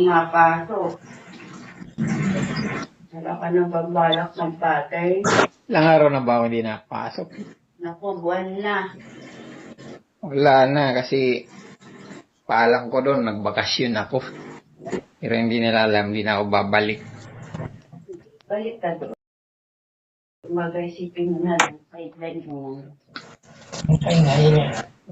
pumapasok. Wala ka nang pagbalak ng patay. Ilang araw na ba ako hindi nakapasok? Naku, buwan na. Wala na kasi paalam ko doon, nagbakasyon ako. Pero hindi nila alam, hindi na ako babalik. Balik ka doon. Mag-isipin mo na lang. Sideline mo.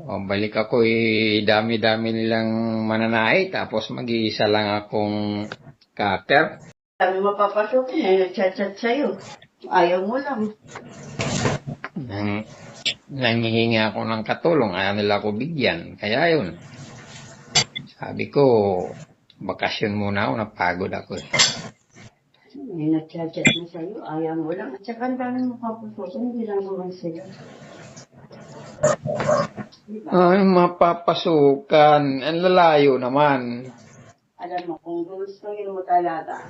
O, balik ako eh, dami-dami nilang mananay, tapos mag-iisa lang akong cutter. Sabi mapapasok na, nagchat-chat sa'yo. Ayaw mo lang. Nang, nangihingi ako ng katulong, ayaw nila ako bigyan. Kaya yun. Sabi ko, bakasyon muna ako, napagod ako eh. May nagchat-chat na sa'yo, ayaw mo lang. At saka ang dami mo kapapasok, hindi lang naman sila. Ay, mapapasukan. Ang lalayo naman. Alam mo, kung gustuhin mo talaga,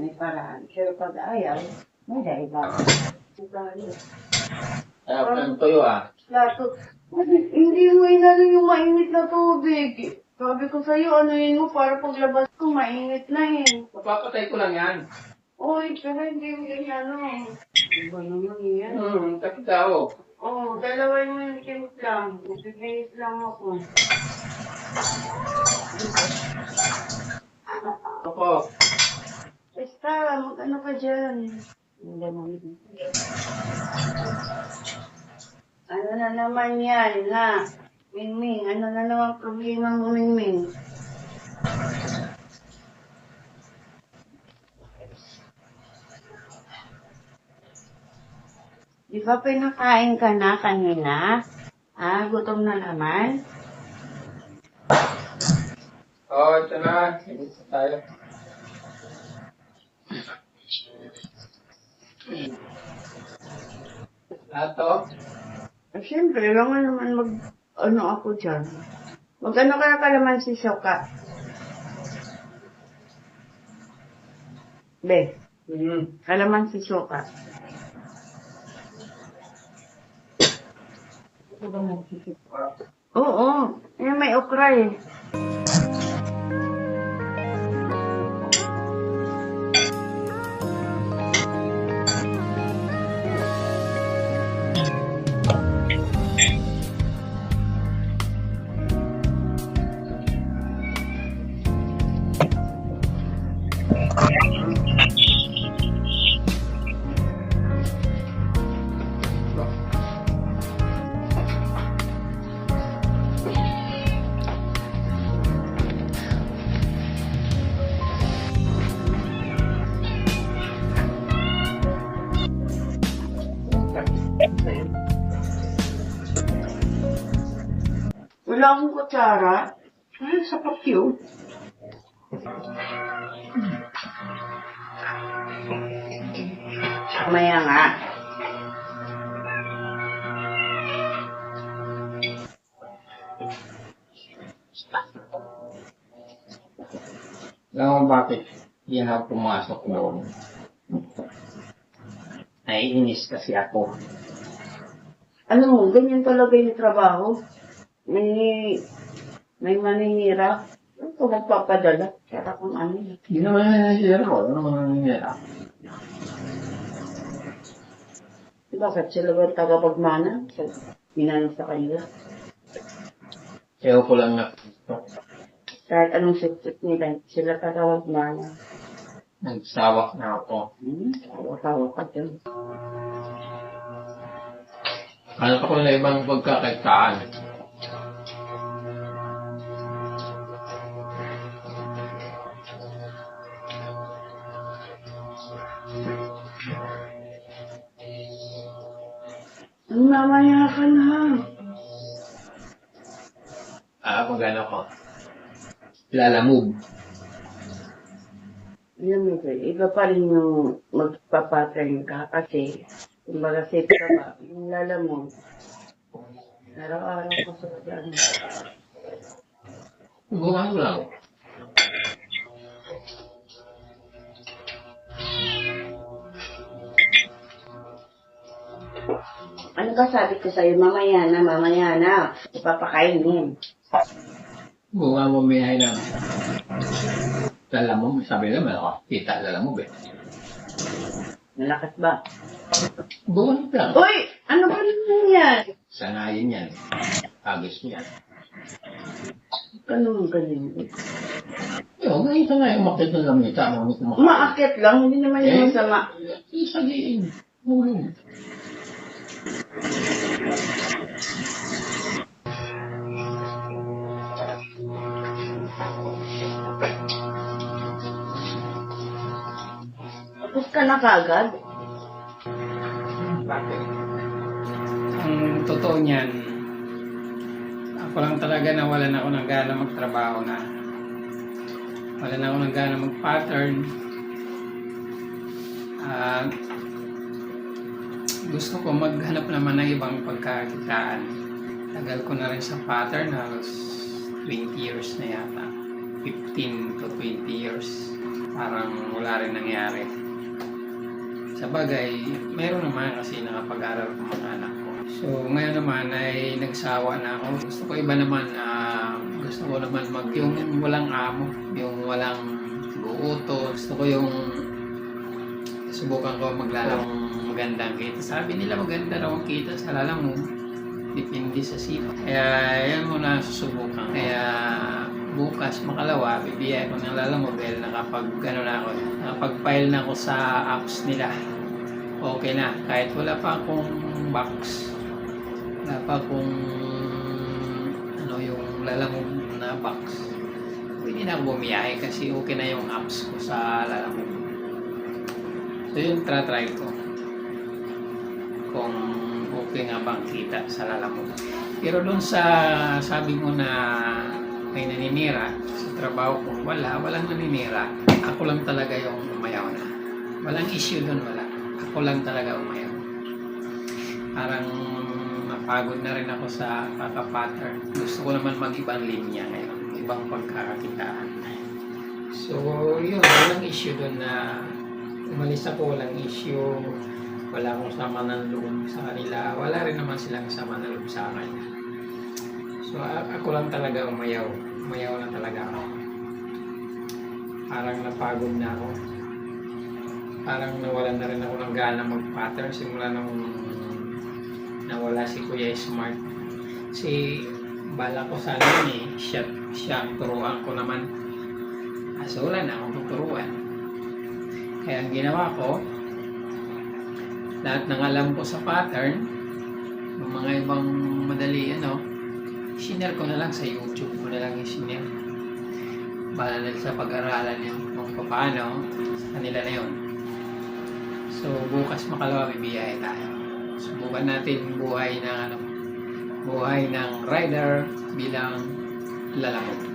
may paraan. Pero pag ayaw, may dahilan. Ayaw tuyo ah. Plato. Hindi mo inano yung mainit na tubig. Sabi ko sa'yo, anuin mo para paglabas ko, mainit na eh. Papapatay ko lang yan. Uy, pero hindi mo inano. Iba naman yan. Hmm, takot daw. Oo, oh, dalawa yung minutes lang. Bibigit lang ako. Ako. Basta, mag-ano ka dyan. Hindi mo. Ano na naman yan, na? Mingming, ano na naman problema mo, Mingming? Di ba pinakain ka na kanina? Ah, gutom na naman? Oo, oh, ito na. Ito tayo. Ato? Eh, Siyempre, kailangan naman mag, ano ako dyan. Mag ano kaya kalaman si Shoka? Be, Hmm. kalaman si Shoka. Oo, eh, may okra eh. Wala akong kutsara. Ay, sapat yun. Maya nga. Alam mo bakit na ako pumasok doon? Naiinis kasi ako. Ano mo, ganyan talaga yung trabaho. May, may maninira. Ano ko magpapadala? Kaya kung ano. Hindi naman nangyayari ko. Ano naman nangyayari? Bakit sila ba tagapagmana? Sa, minano sa kanila. Kaya ko lang na Kahit anong sip-sip nila, sila tagapagmana. nagsawa na ako. Hmm, tawa-tawa ka dyan. Ano ko na ibang pagkakaitaan? Ang mamaya ka na. Ah, kung gano'n ko. Lalamove. Alam mo ba, iba pa rin yung magpapatrain ka kasi kumbaga safe ka ba, yung lala mo, araw-araw ka sa dyan. Gumano lang. Ano ba sabi ko sa'yo, mamaya na, mamaya na, ipapakainin. Bunga mo may na. Lala mo, sabi naman ako, kita lala mo, be. Malakas ba? Buwan lang. Uy! Ano ba naman yan? Sanayin yan. Agos mo yan. Ganun ganun. Yo, ngayon ka nga umakit ng lamita. Ano mo kumakain? Maakit lang, hindi naman yung Eh? masama. Isagiin. Mulong. Tapos ka na kagad. Bakit? Ang totoo niyan, ako lang talaga nawalan ako ng gana magtrabaho na. Wala na ako ng gana mag-pattern. At gusto ko maghanap naman ng ibang pagkakitaan. Tagal ko na rin sa pattern, halos 20 years na yata. 15 to 20 years. Parang wala rin nangyari. Sa bagay, meron naman kasi nakapag-aral ko mga anak ko. So, ngayon naman ay nagsawa na ako. Gusto ko iba naman, ah, gusto ko naman mag, yung walang amo, yung walang buuto. Gusto ko yung subukan ko maglalang magandang kita. Sabi nila maganda raw ang kita sa lalang mo. Depende sa sipa. Kaya yan muna susubukan. Kaya bukas makalawa, bibiyay ko ng lalang dahil nakapag, ano na ako, nakapag-file na ako sa apps nila. Okay na. Kahit wala pa akong box. Wala pa akong ano yung lalamog na box. Pwede na ako bumiyahe kasi okay na yung apps ko sa lalamog. So yun, try ko. Kung okay nga bang kita sa lalamog. Pero doon sa sabi mo na may naninira sa trabaho ko, wala, walang naninira. Ako lang talaga yung umayaw na. Walang issue doon, wala. Ako lang talaga umayaw. Parang napagod na rin ako sa kaka-pattern. Gusto ko naman mag-ibang linya ngayon, ibang pagkakakitaan. So, yun, walang issue doon na umalis ako, walang issue. Wala akong sama ng loob sa kanila. Wala rin naman silang sama ng loob sa akin. So, ako lang talaga umayaw. Umayaw lang talaga ako. Parang napagod na ako. Parang nawalan na rin ako ng gana mag-pattern simula nung nawala si Kuya Smart. Si bala ko sana yun eh, siya, siya turuan ko naman. Kaso wala na akong tuturuan. Kaya ang ginawa ko, lahat ng alam ko sa pattern, yung mga ibang madali ano, sinare ko na lang sa YouTube ko na lang yung sinare. Bala na sa pag-aralan yun kung paano, sa kanila na yun. So, bukas makalawa bibiyahe tayo. Subukan natin buhay ng ano, buhay ng rider bilang lalamog.